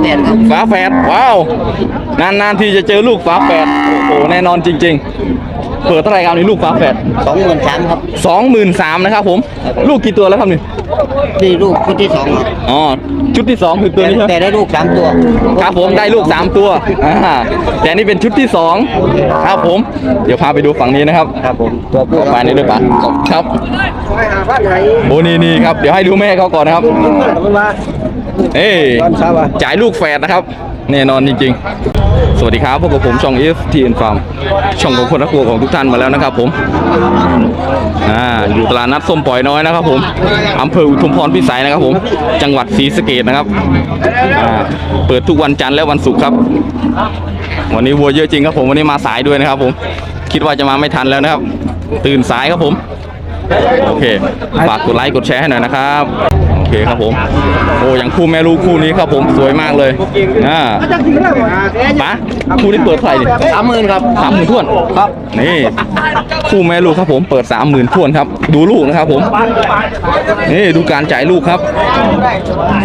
แฝดครับฝาแฝดว้าว นานๆทีจะเจอลูกฝาแฝดโอ้โหแน่นอนจริง ๆ เปิดเท่าไหร่ครับนี่ลูกฝาแฝดสองหมื่นสามครับสองหมื่นสามนะครับผม ลูกกี่ตัวแล้วครับนี่นี่ลูกชุดที่สองครับอ๋อชุดที่สองคือตัวนี้ใช่ไหมแต่ได้ลูกสามตัวครับผมได้ลูกสามตัวอ่าแต่นี่เป็นชุดที่สองครับผม เดี๋ยวพาไปดูฝั่งนี้นะครับครับผมตัวผู้ไปนี่ด้วยปะครับโอ้นี่นี่ครับเดี๋ยวให้ดูแม่เขาก่อนนะครับ เอ้ยจ่ายลูกแฝดนะครับ แน่นอนจริงๆ สวัสดีครับพบกับผมช่อง f t n Farm ช่องของคนรักวัวของทุกท่านมาแล้วนะครับผมอ่าอยู่ตลาดนัดส้มปล่อยน้อยนะครับผมอำเภออุทุมพรพิสัยนะครับผม จังหวัดศรีสะเกดนะครับอ่าเปิดทุกวันจันทร์และวันศุกร์ครับ วันนี้วัวเยอะจริงครับผมวันนี้มาสายด้วยนะครับ ผม คิดว่าจะมาไม่ทันแล้วนะครับ ตื่นสายครับผม โอเคฝากกดไลค์กดแชร์ให้หน่อยนะครับโอ เคครับผม โอ้อย่างคู่แม่ลูกคู่นี้ครับผมสวยมากเลยอ่าปะคู่นี้เปิดเท่าไหร่ดิสามหมื่นครับสามหมื่นทวนครับนี่คู่แม่ลูกครับผมเปิดสามหมื่นทวนครับ ดูลูกนะครับผมนี่ดูการจ่ายลูกครับ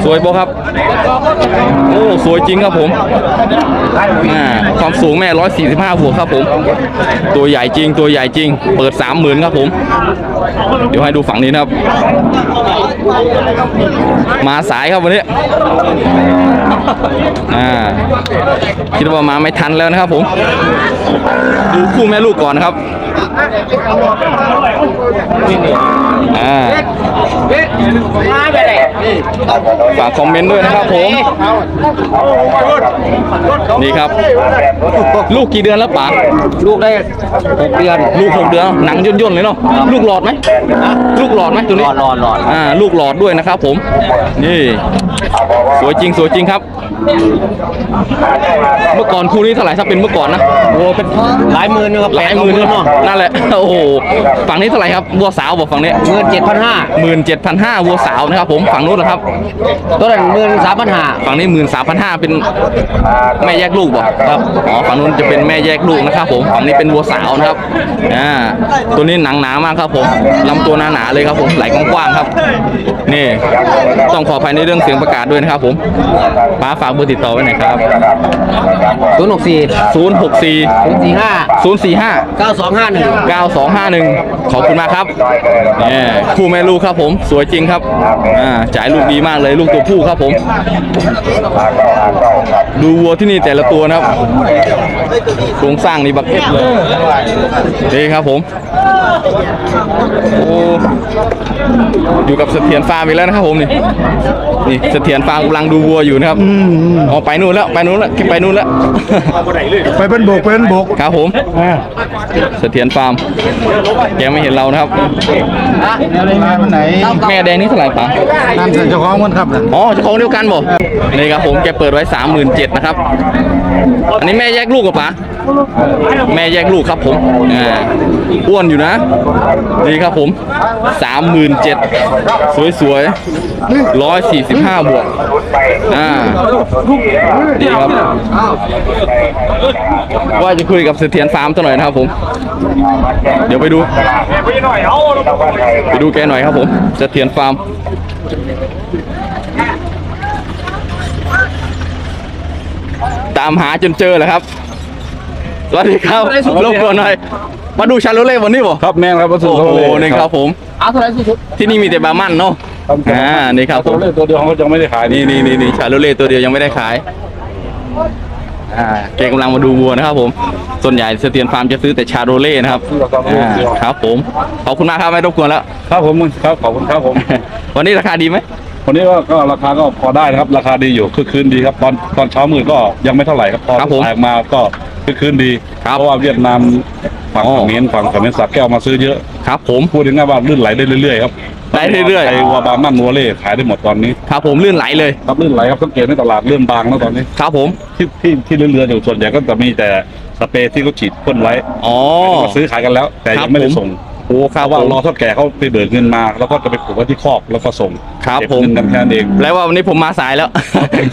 สวยปะครับ โอ้สวยจริงครับผมอ่าความสูงแม่ร้อยสี่สิบห้าบวกครับผม ตัวใหญ่จริงตัวใหญ่จริง เปิดสามหมื่นครับผม เดี๋ยวให้ดูฝั่งนี้นะครับมาสายครับวันนี้อ่าคิดว่ามาไม่ทันแล้วนะครับผม ดูคู่แม่ลูกก่อนนะครับอ่า ฝากคอมเมนต์ด้วยนะครับผม นี่ครับ ลูกกี่เดือนแล้วป๋าลูกได้หกเดือน ลูกหกเดือน หนังย่นๆเลยเนาะ ลูกหลอดไหม ลูกหลอดไหมตัวนี้หลอดหลอดหลอดอ่า ลูกหลอดด้วยนะครับผม นี่ สวยจริงสวยจริงครับ เมื่อก่อนคู่นี้เท่าไหร่ถ้าเป็นเมื่อก่อนนะ โอ้เป็นหลายหมื่นนะครับหลายหมื่นเนาะเนาะนั่นแหละ โอ้โห ฝั่งนี้เท่าไหร่ครับวัวสาวบอกฝั่งนี้เงินเจ็ดพันห้าหมื่นเจ็ดพันห้าวัวสาวนะครับผมฝั่งนู้นนะครับ ตัวนั้นเงินสามพันห้าฝั่งนี้หมื่นสามพันห้าเป็นแม่แยกลูกบ่ครับอ๋อฝั่งนู้นจะเป็นแม่แยกลูกนะครับผมฝั่งนี้เป็นวัวสาวนะครับอ่าตัวนี้หนังหนามากครับผมลำตัวหนาๆเลยครับผมไหลกว้างๆครับนี่ต้องขออภัยในเรื่องเสียงประกาศด้วยนะครับผมป้าฝากเบอร์ติดต่อไว้หน่อยครับศูนย์หกสี่064ศูนย์สี่ห้า045เก้าสองห้าหนึ่ง9251ขอบคุณมากครับนี่คู่แม่ลูกครับผม สวยจริงครับอ่าจ่ายลูกดีมากเลยลูกตัวผู้ครับผม ดูวัวที่นี่แต่ละตัวนะครับโครงสร้างนี่บักเก็ตเลยนี่ครับผม โอ้อยู่กับเสถียรฟาร์มอีกแล้วนะครับผมนี่นี่เสถียรฟาร์มกำลังดูวัวอยู่นะครับอ๋อไปนู่นแล้วไปนู่นแล้วไปนู่นแล้วไปเป็นโบกเป็นโบกครับผมอ่าเสถียรฟาร์มแกไม่เห็นเรานะครับมาวันไหนแม่แดงนี่เท่าไหร่ปะนั่นเจ้าของมันครับนะอ๋อเจ้าของเดียวกันบ่นี่ครับผมแกเปิดไว้สามหมื่นเจ็ดนะครับอันนี้แม่แยกลูกกับปะ แม่แยกลูกครับผมอ่าอ้วนอยู่นะนี่ครับผมสามหมื่นเจ็ดสวยๆร้อยสี่สิบห้าบวกอ่าดีครับ ว่าจะคุยกับเสถียรฟาร์มตัวหน่อยนะครับผม เดี๋ยวไปดู ไปดูแกหน่อยครับผมเสถียรฟาร์มตามหาจนเจอเลยครับ สวัสดีครับรบกวนหน่อย มาดูชาโลเล่วันนี้บ่ครับแม่ครับวัสดุโอ้โหโลนี่ครับผมเอาเท่าไหร่สุดที่นี่มีแต่บาร์มันเนาะอ่านี่ครับผมตัวเลขตัวเดียวเขายังไม่ได้ขายนี่นี่นี่นี่ชาโลเล่ตัวเดียวยังไม่ได้ขายอ่าแกกำลังมาดูวัวนะครับ ผม ส่วนใหญ่เสถียรฟาร์มจะซื้อแต่ชาโรเล่นะครับอ่าครับผมขอบคุณมากครับไม่รบกวนแล้วครับผมครับขอบคุณครับผม วันนี้ราคาดีไหมวันนี้ก็ก็ราคาก็พอได้นะครับ ราคาดีอยู่คือคืนดีครับ ตอนตอนเช้ามืดก็ยังไม่เท่าไหร่ครับพอครับผมแตกมาก็ คือคืนดีครับเพราะว่าเวียดนามฝั่งอ๋อเขมรฝั่งเขมรสักแก้วมาซื้อเยอะครับ ผมพูดง่ายๆว่าลื่นไหลได้เรื่อยๆครับได้เรื่อยๆไอ้วัวบาร์มันวัวเล่ขายได้หมดตอนนี้ครับผมลื่นไหลเลยครับลื่นไหลครับสังเกตในตลาดเริ่มบางแล้วตอนนี้ครับผมที่ที่ที่เรือๆอยู่ส่วนใหญ่ก็จะมีแต่สเปรย์ที่เขาฉีดพ่นไว้อ๋อมาซื้อขายกันแล้ว แต่ครัยับงไม่ได้ผมส่งโอ้ครับเพราะว่าผมรอเท่าแก่เขาไปเบิกเงินมา แล้วก็จะไปผูกไว้ที่คอกแล้วก็ส่งครับเก็บผมเงินกันแค่นั้นเองแล้วว่าวันนี้ผมมาสายแล้ว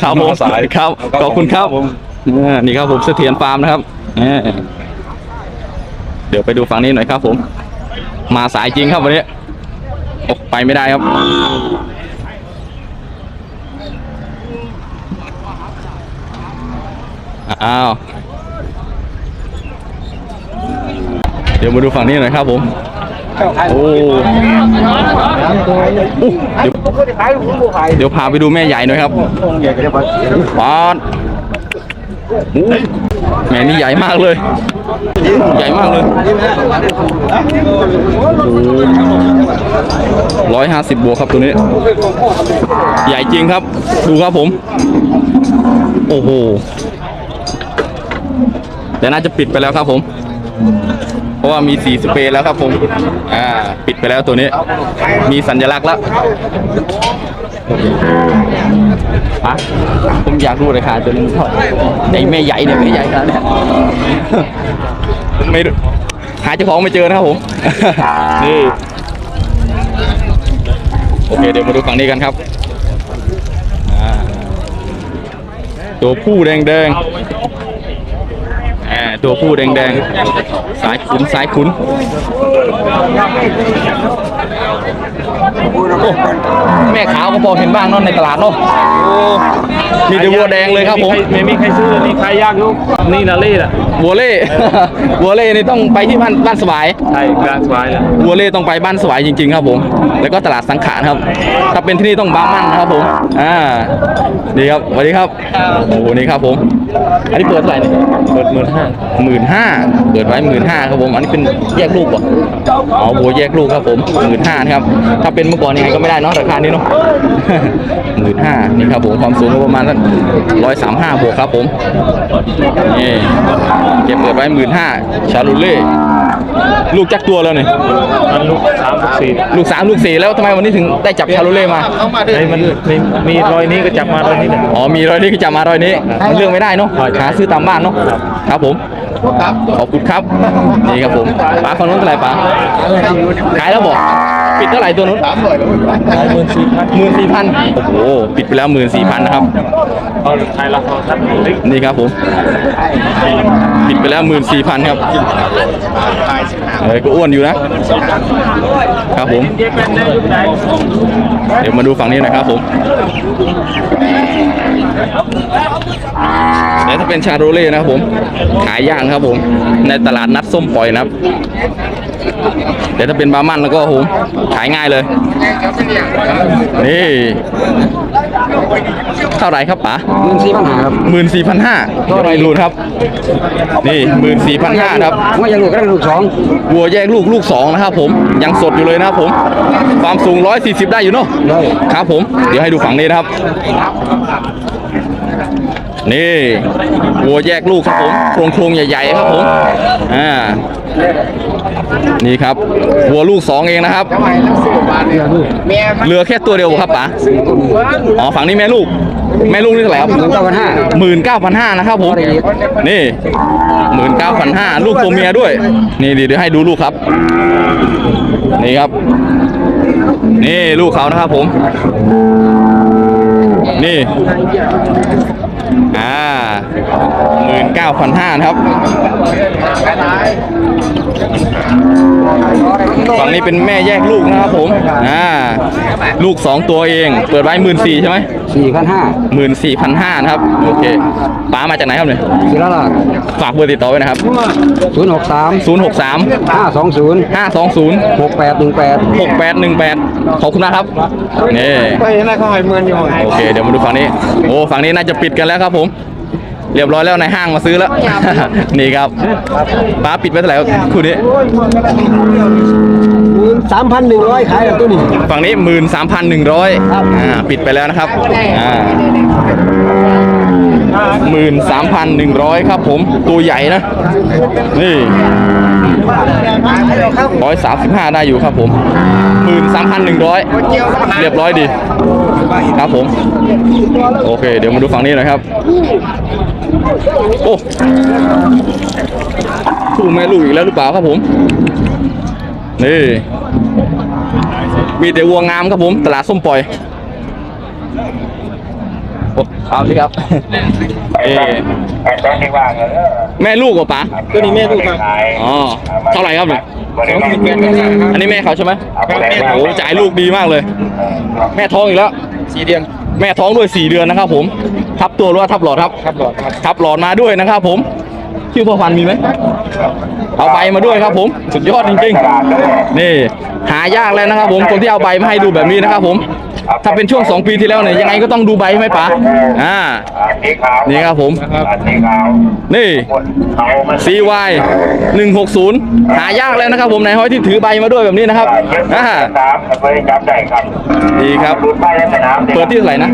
ครับผมมาสายครับขอบคุณครับผมอ่า นี่ครับผมเสถียรฟาร์มนะครับเดี๋ยวไปดูฝั่งนี้หน่อยครับผม มาสายจริงครับวันนี้โอ้ไปไม่ได้ครับ อ้าวเดี๋ยวมาดูฝั่งนี้หน่อยครับผมโอ้เดี๋ยวเดี๋ยวพาไปดูแม่ใหญ่หน่อยครับปาด อู้แม่นี่ใหญ่มากเลย ใหญ่มากเลยร้อยห้าสิบบวกครับตัวนี้ ใหญ่จริงครับ ดูครับผม โอ้โห แต่น่าจะปิดไปแล้วครับผม เพราะว่ามีสีสเปรย์แล้วครับผม อ่า ปิดไปแล้วตัวนี้ มีสัญลักษณ์แล้ว อะผมอยากรู้ราคาตัวนี้เท่าไหร่ไอ้แม่ใหญ่เนี่ยแม่ใหญ่ขนาดเนี้ยไม่รู้หาเจ้าของไม่เจอนะครับผม นี่ โอเค เดี๋ยวมาดูฝั่งนี้กันครับ ตัวผู้แดงแดง ตัวผู้แดงๆ สายขุนสายขุนโอ้แม่ขาวก็พอเห็นบ้างเนาะในตลาดเนาะโอ้มีแต่วัวแดงเลยครับผมไม่มีใครซื้อนี่ใครยากลูกนี่นาเล่ล่ะวัวเล่วัวเล่นี่ต้องไปที่บ้านบ้านสวายใช่กลางสบายเลยวัวเล่ต้องไปบ้านสวายจริง ๆ ครับผม แล้วก็ตลาดสังขารครับ ถ้าเป็นที่นี่ต้องบางมั่นนะครับผมอ่าดีครับสวัสดีครับโอ้โหนี่ครับผม อันนี้เปิดเท่าไหร่เนี่ยเปิดหมื่นห้าหมื่นห้าเปิดไว้หมื่นห้าครับผม อันนี้เป็นแยกลูกป่ะอ๋อโบวแยกลูกครับผมหมื่นห้าครับ ถ้าเป็นเมื่อก่อนยังไงก็ไม่ได้เนาะราคานี้เนาะหมื่นห้านี่ครับผมความสูงก็ประมาณสักร้อยสามห้าบวกครับผมนี่เก็บเปิดไว้หมื่นห้าชาลูเล่ ลูกจักตัวแล้วเนี่ยมันลูกสามลูกสี่ลูกสามลูกสี่แล้วทำไมวันนี้ถึงได้จับชาลูเล่มาไอ้มันมีมีรอยนี้ก็จับมารอยนี้เลยอ๋อมีรอยนี้ก็จับมารอยนี้มันเลือกไม่ได้เนาะหาซื้อตามบ้านเนาะครับผมขอบคุณครับนี่ครับผมป้าฝั่งนู้นเท่าไหร่ป้าขายแล้วบอกปิดเท่าไหร่ตัวนู้นหมื่นสี่พันหมื่นสี่พันโอ้โหปิดไปแล้วหมื่นสี่พันนะครับ นี่ครับผมปิดไปแล้วหมื่นสี่พันครับเอ้ยก็อ้วนอยู่นะครับผม เดี๋ยวมาดูฝั่งนี้หนะครับผมเดี๋ยวถ้าเป็นชาโรเล่นะครับผม ขายย่างครับผม ในตลาดนัดส้มปล่อยนะครับเดี๋ยวถ้าเป็นบาร์มันแล้วก็โอ้โหขายง่ายเลย นี่ เท่าไหร่ครับป๋าหมื่นสี่พันห้าครับหมื่นสี่พันห้าเดี๋ยวไปดูนะครับ นี่หมื่นสี่พันห้าครับว่าจะลูกก็ได้ลูกสองวัวแยกลูกลูกสองนะครับผมยังสดอยู่เลยนะครับผม ความสูงร้อยสี่สิบได้อยู่เนาะได้ครับผม เดี๋ยวให้ดูฝั่งนี้นะครับ นี่วัวแยกลูกครับผมโครงโครงๆใหญ่ๆครับผมอ่านี่ครับวัวลูกสองเองนะครับเหลือแค่ตัวเดียวครับป๋าอ๋อฝั่งนี้แม่ลูก แม่ลูกนี่เท่าไหร่ครับหมื่นเก้าพันห้าหมื่นเก้าพันห้านะครับผมนี่หมื่นเก้าพันห้าลูกตัวเมียด้วย นี่เดี๋ยวให้ดูลูกครับ นี่ครับ นี่ลูกเขานะครับผม นี่ อ่าหมื่นเก้าพันห้านะครับ ฝั่งนี้เป็นแม่แยกลูกนะครับผมอ่าลูกสองตัวเอง เปิดไว้หมื่นสี่ใช่ไหมสี่พันห้าหมื่นสี่พันห้านะครับ โอเคป้ามาจากไหนครับเนี่ยศิลาลาฝากเบอร์ติดต่อไว้นะครับศูนย์หกสาม0 6 3ห้าสองศูนย์5 2 0หกแปดหนึ่งแปด6 8 1 8ขอบคุณนะครับนี่ไปนะเขาให้เมือนอยู่โอเคเดี๋ยวมาดูฝั่งนี้ โอ้ฝั่งนี้น่าจะปิดกันแล้วครับผม เรียบร้อยแล้วในห้างมาซื้อแล้ว นี่ครับป้าปิดไปเท่าไหร่ครับคู่นี้สามพันหนึ่งร้อยขายกับตัวนี้ฝั่งนี้หมื่นสามพันหนึ่งร้อยอ่าปิดไปแล้วนะครับอ่าหมื่นสามพันหนึ่งร้อยครับผมตัวใหญ่นะ นี่ร้อยสามสิบห้าได้อยู่ครับผมหมื่นสามพันหนึ่งร้อยเรียบร้อยดี ครับผม โอเค เดี๋ยวมาดูฝั่งนี้หน่อยครับ โอ้คู่แม่ลูกอีกแล้วหรือเปล่าครับผม นี่ มีแต่วัวงามครับผม ตลาดส้มปล่อยโอ้เอาสิครับเอแม่ลูกเหรอป๋าตัวนี้แม่ลูกครับอ๋อเท่าไหร่ครับเนี่ยอันนี้แม่เขาใช่ไหมโอ้โหจ่ายลูกดีมากเลย แม่ท้องอีกแล้วสี่เดือน แม่ท้องด้วย 4 เดือนนะครับผม ทับตัวหรือว่าทับหลอดครับ ครับหลอดครับทับหลอดมาด้วยนะครับผม ชื่อพ่อพันธุ์มีไหม เอาใบมาด้วยครับผม สุดยอดจริงๆ นี่ หายากแล้วนะครับผม คนที่เอาใบมาให้ดูแบบนี้นะครับผม ถ้าเป็นช่วง2ปีที่แล้วเนี่ยยังไงก็ต้องดูใบใช่ไหมป๋าอ่านี่ครับผมนี่ CY 160 หายากแล้วนะครับผมนายห้อยที่ถือใบมาด้วยแบบนี้นะครับอ่าเปิดจับได้ครับดีครับดูป้ายในสนามเปิดที่เท่าไหร่นะ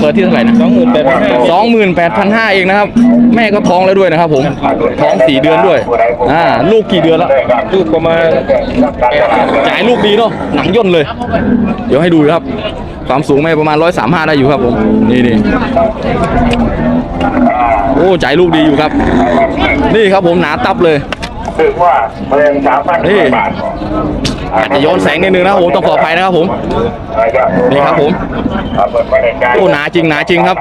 เปิดที่เท่าไหร่นะสองหมื่นแปดพันห้าสองหมื่นแปดพันห้าเองนะครับ แม่ก็ท้องแล้วด้วยนะครับผมท้องสี่เดือนด้วยอ่าลูกกี่เดือนแล้วลูกประมาณจ่ายลูกดีเนาะหนังย่นเลย เดี๋ยวให้ดูครับ ความสูงแม่ประมาณร้อยสามห้าได้อยู่ครับผม นี่นี่โอ้จ่ายลูกดีอยู่ครับ นี่ครับผมหนาตับเลยถือว่าเมืองสามพันนี่บาทอาจจะย้อนแสงนิดนึงนะครับผมต้องขออภัยนะครับผมนี่ครับผมโอ้หนาจริงหนาจริงครับ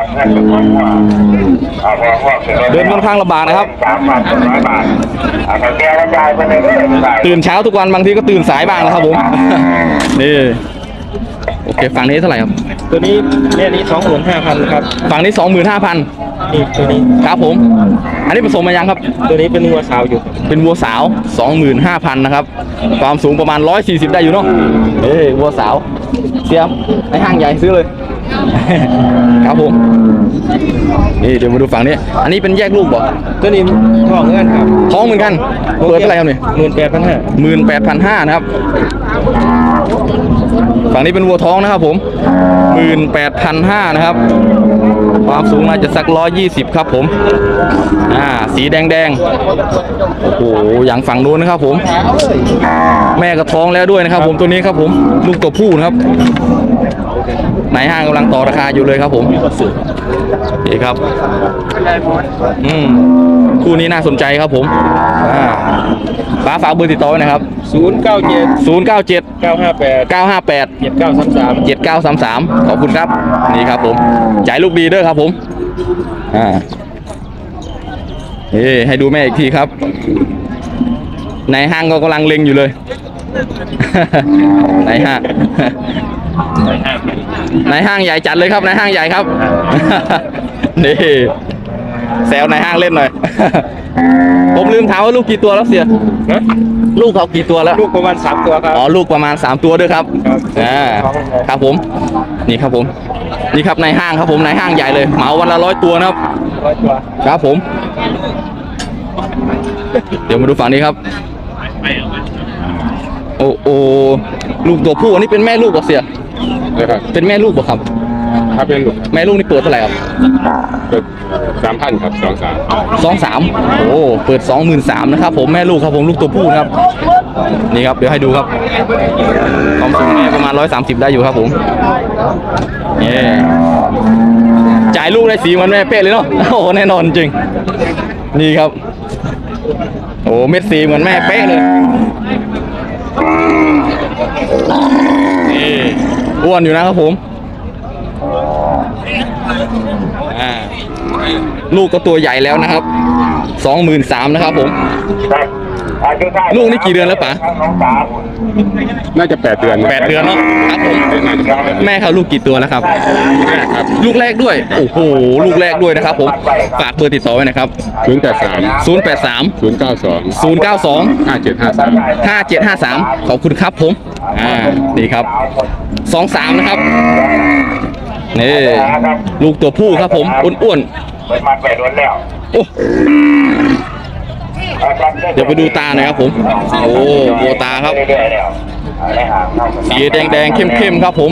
เดินค่อนข้างลำบากนะครับสามพันร้อยบาทอ่าแกกระจายไปเลยได้ตื่นเช้าทุกวันบางทีก็ตื่นสายบ้างนะครับผมนี่โอ เคฝั่งนี้เท่าไหร่ครับ ตัวนี้เนี่ยนี้สองหมื่นห้าพันครับฝั่งนี้สองหมื่นห้าพันนี่ตัวนี้ ครับผม อันนี้ผสมมายังครับ ตัวนี้เป็นวัวสาวอยู่ เป็นวัวสาว25,000นะครับ ความสูงประมาณ140ได้อยู่เนาะ เอ้ยวัวสาว เสียมในห้างใหญ่ซื้อเลย ครับผม นี่เดี๋ยวมาดูฝั่งนี้ อันนี้เป็นแยกลูกบ่ตัวนี้ทองเงินครับท้องเหมือนกัน เปิดเท่าไหร่ครับเนี่ยหมื่นแปดพันห้าหมื่นแปดพันห้านะครับ ฝั่งนี้เป็นวัวท้องนะครับผมหมื่นแปดพันห้านะครับ ความสูงน่าจะสักร้อยยี่สิบครับผมอ่าสีแดงแดงโอ้โหอย่างฝั่งนู้นนะครับผม แม่ก็ท้องแล้วด้วยนะครับ ผมตัวนี้ครับผมลูกตัวผู้นะครับนายห้างกำลังต่อราคาอยู่เลยครับผมนี่ครับ อืม คู่นี้น่าสนใจครับผมอ่าป้าฝากเบอร์ติดต่อไว้นะครับ ศูนย์เก้าเจ็ด0 9 7 เก้าห้าแปด9 5 8 เจ็ดเก้าสามสาม 7 9 3 3 ขอบคุณครับ นี่ครับผมจ่ายลูกดีเด้อครับผม อ่าเอ้ให้ดูแม่อีกทีครับ ในห้างก็กำลังเล็งอยู่เลย ในห้าง ในห้างใหญ่จัดเลยครับในห้างใหญ่ครับ นี่ แซวในห้างเล่นหน่อย ผมลืมถามว่าลูกกี่ตัวแล้วเสียนะลูกเขากี่ตัวแล้ว ลูกประมาณสามตัวครับ อ๋อ ลูกประมาณ 3 ตัวด้วยครับครับอ่าครับผม นี่ครับผม นี่ครับในห้างครับผมในห้างใหญ่เลยเหมาวันละร้อยตัวนะครับร้อยตัว ครับผม เดี๋ยวมาดูฝั่งนี้ครับ โอ้โอลูกตัวผู้อันนี้เป็นแม่ลูกบ่เสียนะครับเป็นแม่ลูกบ่ครับ ถ้าเป็นแม่ลูกนี่เปิดเท่าไหร่ครับ สามพันครับสองสามสองสามโอ้เปิดสองหมื่นสามนะครับผมแม่ลูกครับผมลูกตัวผู้นะครับนี่ครับเดี๋ยวให้ดูครับความสูงแม่ประมาณร้อยสามสิบได้อยู่ครับผมนี่จ่ายลูกได้สีเหมันแม่เป๊ะเลยเนาะโอ้แน่นอนจริง นี่ครับ โอ้เม็ดสีเหมือนแม่เป๊ะเลยอ้วนอยู่นะครับผม ลูกก็ตัวใหญ่แล้วนะครับสองหมื่นสามนะครับผม ลูกนี่กี่เดือนแล้วป๋าน่าจะแปดเดือนแปดเดือนเนาะครับผมแม่เขาลูกกี่ตัวแล้วครับครับลูกแรกด้วย โอ้โห ลูกแรกด้วยนะครับผม ฝากเบอร์ติดต่อไว้นะครับศูนย์แปดสาม083ศูนย์เก้าสอง092ห้าเจ็ดห้าสาม5753ขอบคุณครับผม อ่า นี่ครับ23นะครับ นี่ ลูกตัวผู้ครับผม อ้วน เปิดมาแปดวันแล้วๆโอ้เดี๋ยวไปดูตาหน่อยครับผม โอ้โหตาครับเรื่อยๆแล้วได้หางเข้าสีแดงๆเข้มๆครับผม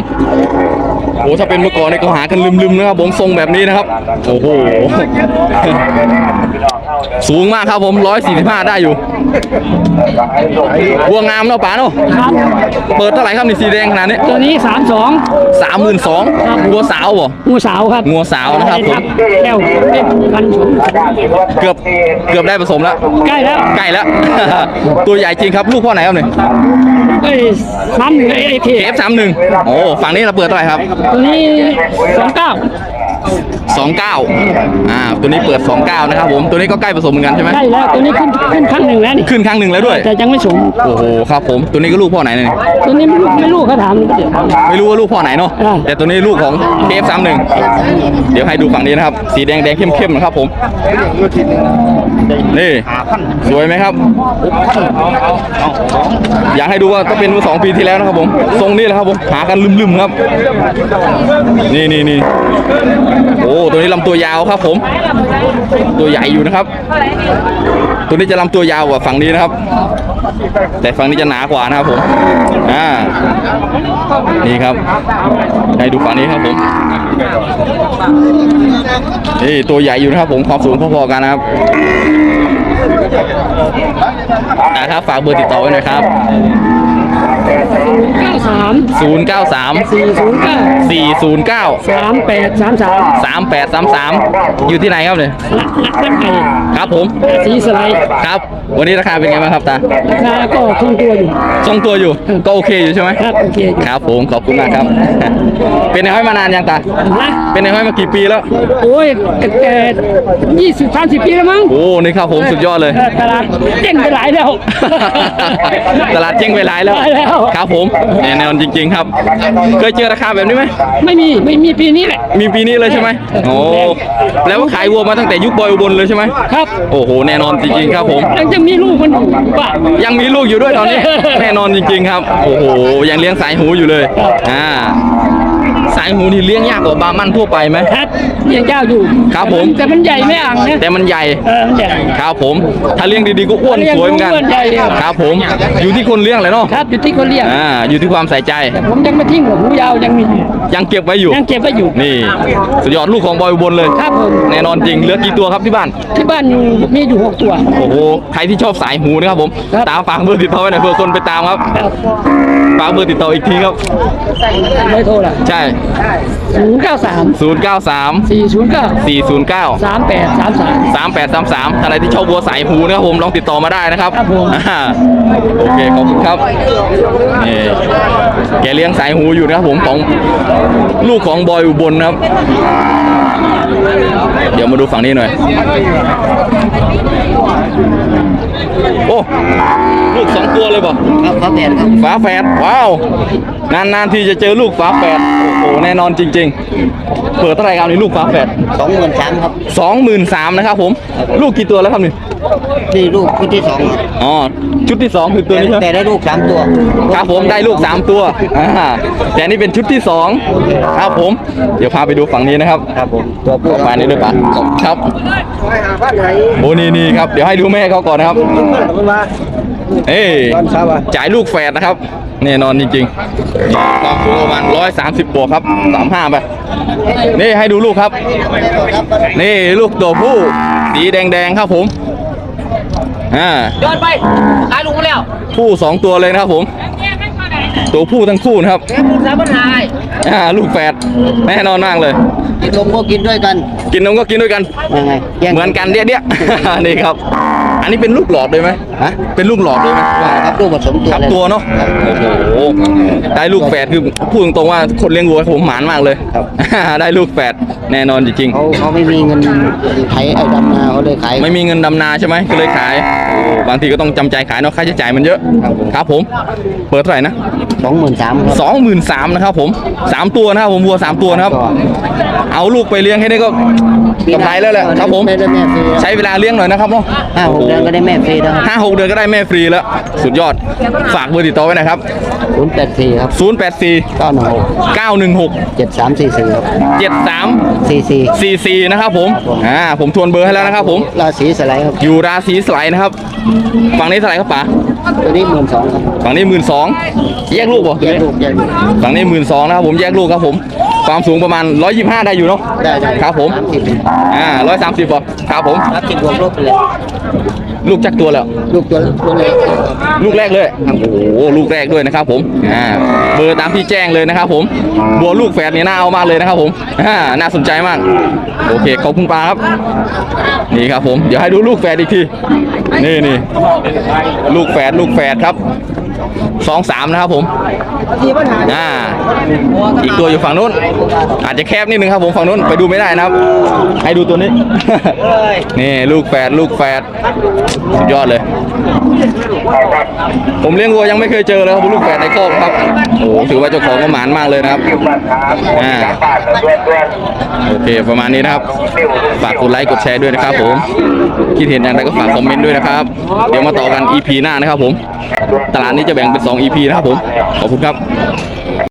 โอ้ถ้าเป็นเมื่อก่อนนี่ก็หากันลืมๆนะครับผมทรงแบบนี้นะครับ โอ้โห สูงมากครับผม 145 ได้อยู่ วัวงามเนาะป๋าเนาะเปิดเท่าไหร่ครับนี่สีแดงขนาดนี้ตัวนี้สามสองสามหมื่นสองวัวสาวบ่งูสาวครับงัวสาวนะครับผมแก้วเล่นกันสมเกือบเกือบได้ผสมแล้วใกล้แล้วใกล้แล้ว ตัวใหญ่จริงครับลูกพ่อไหนครับเนี่ยไอ้ซ้ำหนึ่งไอ้เทเอฟสามหนึ่งโอ้ฝั่งนี้เราเปิดเท่าไหร่ครับตัวนี้สองเก้าสองเก้าอ่าตัวนี้เปิดสองเก้านะครับผมตัวนี้ก็ใกล้ผสมเหมือนกันใช่ไหมใกล้แล้วตัวนี้ขึ้นขึ้นครั้งหนึ่งแล้วนี่ขึ้นครั้งหนึ่งแล้วด้วย แต่ยังไม่สมโอ้โหครับผมตัวนี้ก็ลูกพ่อไหนเนี่ยตัวนี้ไม่รู้ไม่รู้เขาถามเดี๋ยวไม่รู้ว่าลูกพ่อไหนเนาะอ่าแต่ตัวนี้ลูกของ KF31 เดี๋ยวให้ดูฝั่งนี้นะครับ สีแดงแดงเข้มเข้มๆนะครับผมนี่สวยไหมครับอยากให้ดูว่าก็เป็นเมื่อสองปีที่แล้วนะครับผมทรงนี้แหละครับผมหากันลืมๆครับ นี่นี่นี่โอ้ตัวนี้ลำตัวยาวครับผม ตัวใหญ่อยู่นะครับ ตัวนี้จะลำตัวยาวกว่าฝั่งนี้นะครับ แต่ฝั่งนี้จะหนากว่านะครับผม อ่า นี่ครับ ให้ดูฝั่งนี้ครับผม นี่ตัวใหญ่อยู่นะครับผม ความสูงพอๆกันนะครับนะครับฝากเบอร์ติดต่อไว้หน่อยครับ เก้าสาม093สี่ศูนย์เก้า409สามแปดสามสาม3833อยู่ที่ไหนครับเนี่ยลักลักไก่ครับผมสีสไลด์ครับ วันนี้ราคาเป็นไงบ้างครับตาราคาก็คงตัวอยู่ทรงตัวอยู่ ก็โอเคอยู่ใช่ไหมครับโอเคอยู่ครับผมขอบคุณมากครับ เป็นในห้อยมานานยังตานะเป็นในห้อยมากี่ปีแล้ว โอ้ยแต่ยี่สิบสามสิบปีแล้วมั้งโอ้นี่ครับผมสุดยอดเลยตลาดเจ๊งไปหลายแล้วตลาดเจ๊งไปหลายแล้วหลายแล้วครับผมแน่นอนจริง ๆ ครับ เคยเจอราคาแบบนี้ไหมไม่มีไม่มีปีนี้แหละ มีปีนี้เลยใช่ไหมโอ้แล้วว่าขายวัวมาตั้งแต่ยุคบอยอุบลเลยใช่ไหมครับ โอ้โหแน่นอนจริงๆครับผมยังจะมีลูกมันอยู่บ้านยังมีลูกอยู่ด้วยตอนนี้ แน่นอนจริงๆครับ โอ้โหยังเลี้ยงสายหูอยู่เลยอ่า สายหูนี่เลี้ยงยากกว่าบาร์มันทั่วไปไหมครับยังเจ้าอยู่ครับผม แต่มันใหญ่ไม่อ่างนะแต่มันใหญ่เออมันใหญ่ครับผม ถ้าเลี้ยงดีๆก็อ้วนสวยเหมือนกันอ้วนใหญ่เลยครับผม อยู่ที่คนเลี้ยงเลยเนาะครับอยู่ที่คนเลี้ยงอ่าอยู่ที่ความใส่ใจผมยังไม่ทิ้งหรอกหูยาวยังมียังเก็บไว้อยู่ยังเก็บไว้อยู่นี่สุดยอดลูกของบอยอุบลเลยครับผมแน่นอนจริงเหลือกี่ตัวครับที่บ้าน ที่บ้านอยู่มีอยู่หกตัวโอ้โหใครที่ชอบสายหูนะครับผมครับตามฝากเบอร์ติดต่อไว้หน่อยเพื่อคนไปตามครับครับฝากเบอร์ติดต่ออีกทีครับ ไม่โทรละใช่ ศูนย์เก้าสาม093 สี่ศูนย์เก้า409 สามแปดสามสาม 3833ท่านใดที่ชอบวัวสายหูนะครับผมลองติดต่อมาได้นะครับครับผม อ่าโอเคขอบคุณครับนี่แกเลี้ยงสายหูอยู่นะครับผมของลูกของบอยอุบลนะครับ เดี๋ยวมาดูฝั่งนี้หน่อย โอ้ ลูกสองตัวเลยป่ะครับครับแดดครับ ฝาแฝดว้าวนานๆทีจะเจอลูกฝาแฝดโอ้โหแน่นอนจริง ๆ เปิดเท่าไหร่ครับนี่ลูกฝาแฝดสองหมื่นสามครับสองหมื่นสามนะครับผม ลูกกี่ตัวแล้วครับนี่นี่ลูกชุดที่สองครับอ๋อชุดที่สองคือตัวนี้ใช่ไหมแต่ได้ลูกสามตัวครับผมได้ลูกสามตัวอ่าแต่นี่เป็นชุดที่สองครับผม เดี๋ยวพาไปดูฝั่งนี้นะครับครับผมตัวผู้ฝั่งนี้ด้วยปะครับโอ้นี่นี่ครับเดี๋ยวให้ดูแม่เขาก่อนนะครับเอ้ยจ่ายลูกแฝดนะครับ แน่นอนจริงๆความสูงประมาณร้อยสามสิบบวกครับสามห้าไป นี่ให้ดูลูกครับ นี่ลูกตัวผู้สีแดงๆครับผมอ่าย้อนไปตายลุงมาแล้ว ผู้สองตัวเลยนะครับผม ตัวผู้ทั้งคู่นะครับสามปัญหาอ่าลูกแฝดแน่นอนมากเลยกินนมก็กินด้วยกัน กินนมก็กินด้วยกันยังไงแย่งเหมือนกันเดี้ยเดี้ย นี่ครับ อันนี้เป็นลูกหลอดเลยไหมฮะเป็นลูกหลอดเลยไหมครับลูกผสมตัวครับเลย ตัวเนาะโอ้โหได้ลูกแฝดคือพูดตรงๆว่าคนเลี้ยงวัวผมหมานมากเลยครับ ได้ลูกแฝดแน่นอนจริงเขาเขาไม่มีเงินไถไอ้ดำนาเขาเลยขาย ๆไม่มีเงินดำนาใช่ไหมก็เลยขายโอ้บางทีก็ต้องจำใจขายเนาะค่าใช้จ่ายมันเยอะครับผมเปิดเท่าไหร่นะ สองหมื่นสามครับ สองหมื่นสามนะครับผมสามตัวนะครับผมวัวสามตัวนะครับ เอาลูกไปเลี้ยงให้ได้ก็ กำไรแล้วแหละครับผม ได้ได้แม่ฟรีใช้เวลาเลี้ยงหน่อยนะครับเนาะห้าหกเดือนก็ได้แม่ฟรีแล้วห้าหกเดือนก็ได้แม่ฟรีแล้ว สุดยอด ฝากเบอร์ติดต่อไว้หนะครับ ศูนย์แปดสี่ครับ0 8 4 เก้าหนึ่งหก9 1 6 เจ็ดสามสี่สี่ครับ7 3 สี่สี่4 4 นะครับผม อ่า ผมทวนเบอร์ให้แล้วนะครับผม ราศีสไลด์ครับอยู่ราศีสไลด์นะครับ ฝั่งนี้เท่าไหร่ครับป๋า ตัวนี้หมื่นสองครับฝั่งนี้หมื่นสองแยกลูกป่ะแยกลูกแยกลูกฝั่งนี้หมื่นสองนะครับผมแยกลูกครับผม ความสูงประมาณ 125 ได้อยู่เนาะได้ได้ครับผมสามสิบอ่าร้อยสามสิบป่ะครับผมสามสิบรวมลูกไปเลยลูกจักตัวแล้วลูกตัวตัวเล็กลูกแรกเลยโอ้โหลูกแรกด้วยนะครับผมอ่าเบอร์ตามที่แจ้งเลยนะครับผมบัวลูกแฝดนี่น่าเอามากเลยนะครับผมอ่าน่าสนใจมาก โอเคขอบคุณปาครับ นี่ครับผมเดี๋ยวให้ดูลูกแฝดอีกทีนี่นี่ลูกแฝดลูกแฝดครับสองสามนะครับผม อ่าอีกตัวอยู่ฝั่งนู้น อาจจะแคบนิดนึงครับผมฝั่งนู้นไปดูไม่ได้นะครับ ให้ดูตัวนี้ นี่ลูกแฝดลูกแฝดสุดยอดเลย ผมเลี้ยงวัวยังไม่เคยเจอเลยครับลูกแฝดในคอกครับโอ้โหถือว่าเจ้าของก็หมานมากเลยนะครับอ่าโอเคประมาณนี้นะครับฝากกดไลค์กดแชร์ด้วยนะครับผมคิดเห็นอย่างไรก็ฝากคอมเมนต์ด้วยนะครับ เดี๋ยวมาต่อกัน EP หน้านะครับผม ตลาดนี้จะแบ่งเป็น 2 EP นะครับผม ขอบคุณครับ